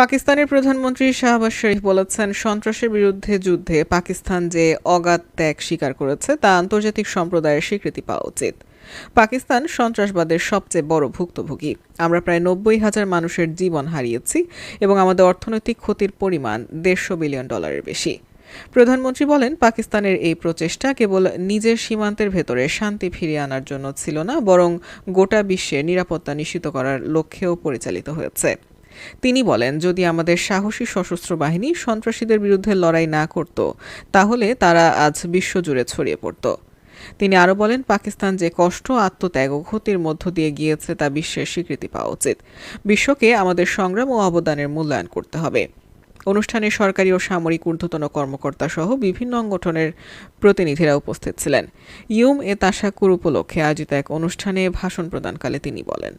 পাকিস্তানের প্রধানমন্ত্রী শাহবাজ শরীফ বলেছেন, সন্ত্রাসের বিরুদ্ধে যুদ্ধে পাকিস্তান যে অগাধ ত্যাগ স্বীকার করেছে, তা আন্তর্জাতিক সম্প্রদায়ের স্বীকৃতি পাওয়া উচিত। পাকিস্তান সন্ত্রাসবাদের সবচেয়ে বড় ভুক্তভোগী। আমরা প্রায় নব্বই হাজার মানুষের জীবন হারিয়েছি এবং আমাদের অর্থনৈতিক ক্ষতির পরিমাণ দেড়শো বিলিয়ন ডলারের বেশি। প্রধানমন্ত্রী বলেন, পাকিস্তানের এই প্রচেষ্টা কেবল নিজের সীমান্তের ভেতরে শান্তি ফিরিয়ে আনার জন্য ছিল না, বরং গোটা বিশ্বে নিরাপত্তা নিশ্চিত করার লক্ষ্যেও পরিচালিত হয়েছে। তিনি বলেন, যদি আমাদের সাহসী সশস্ত্র বাহিনী সন্ত্রাসীদের বিরুদ্ধে লড়াই না করত, তাহলে তারা আজ বিশ্বজুড়ে ছড়িয়ে পড়ত। তিনি আরও বলেন, পাকিস্তান যে কষ্ট, আত্মত্যাগ ও ক্ষতির মধ্য দিয়ে গিয়েছে তা বিশ্বের স্বীকৃতি পাওয়া উচিত। বিশ্বকে আমাদের সংগ্রাম ও অবদানের মূল্যায়ন করতে হবে। অনুষ্ঠানে সরকারি ও সামরিক ঊর্ধ্বতন কর্মকর্তা সহ বিভিন্ন সংগঠনের প্রতিনিধিরা উপস্থিত ছিলেন। ইউম এ তাশাকুর উপলক্ষে আয়োজিত এক অনুষ্ঠানে ভাষণ প্রদানকালে তিনি বলেন।